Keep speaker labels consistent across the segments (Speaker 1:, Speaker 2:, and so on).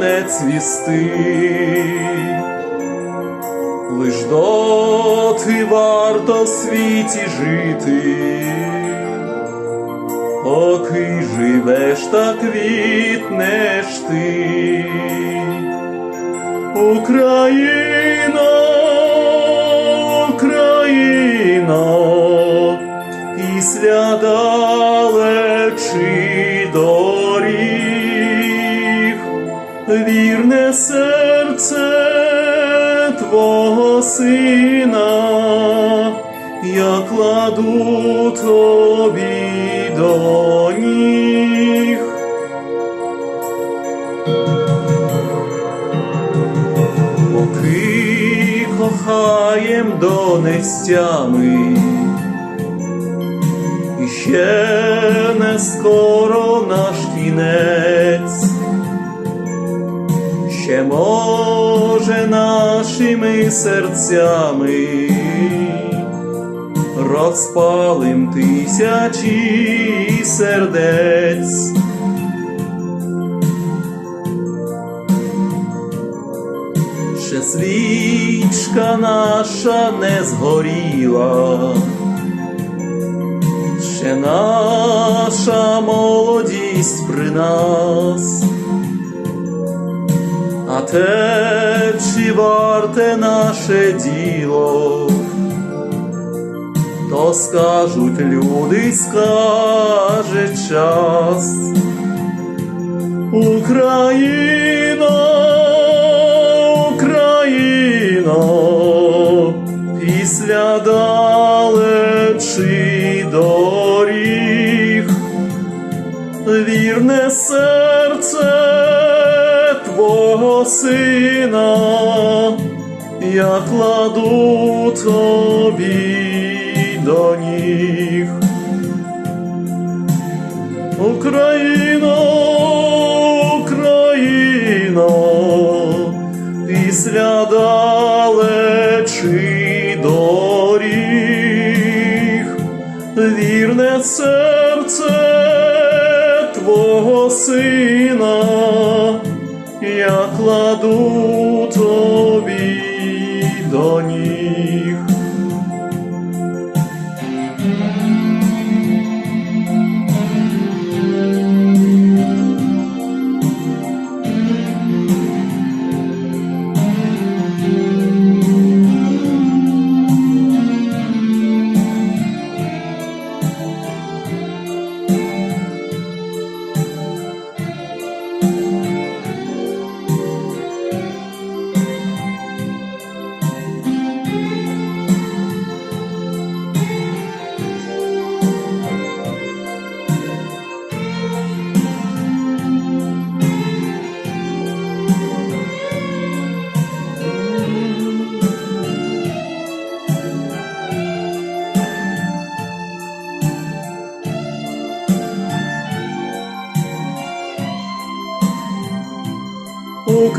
Speaker 1: Не цвісти, лиш доти варто в світі жити, поки живеш та квітнеш ти. Україна. Твого сина, я кладу тобі до ніг. Поки кохаєм донестями, ще не скоро наш кінець, ще може нашими серцями. Розпалим тисячі сердець. Ще свічка наша не згоріла, ще наша молодість при нас, а те, варте наше діло, то скажуть люди, скаже час. Україно, Україно, після далечі доріг, вірне серце твого сина, я кладу тобі до ніг. Україно, Україно, після далечі доріг, вірне серце твого сина, кладу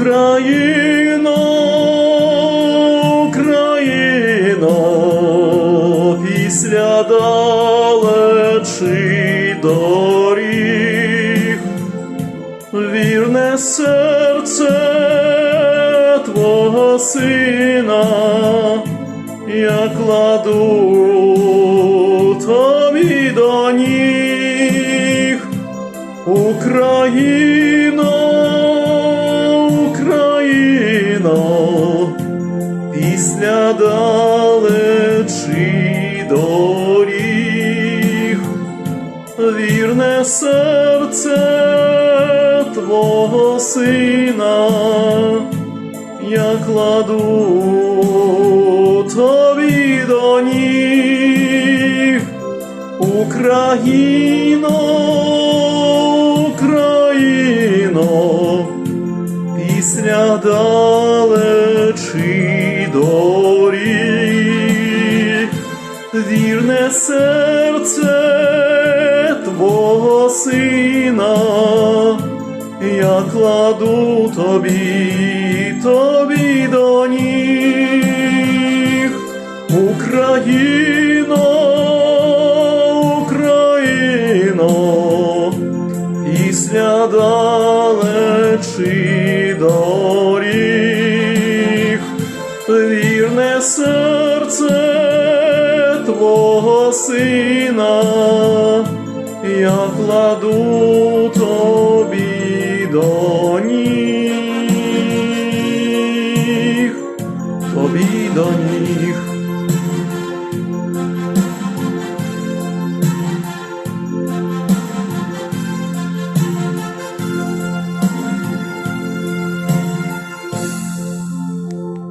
Speaker 1: Україно, Україно, після далечі доріг, вірне серце твого сина, я кладу тобі до ніг. Україно, після далечі доріг, вірне серце твого сина, я кладу тобі до ніг Україно. Після далечі серце Твого сина, я кладу тобі, тобі до ніг, Україно, Україно, після далечі доріг, вірне серце сина, я кладу.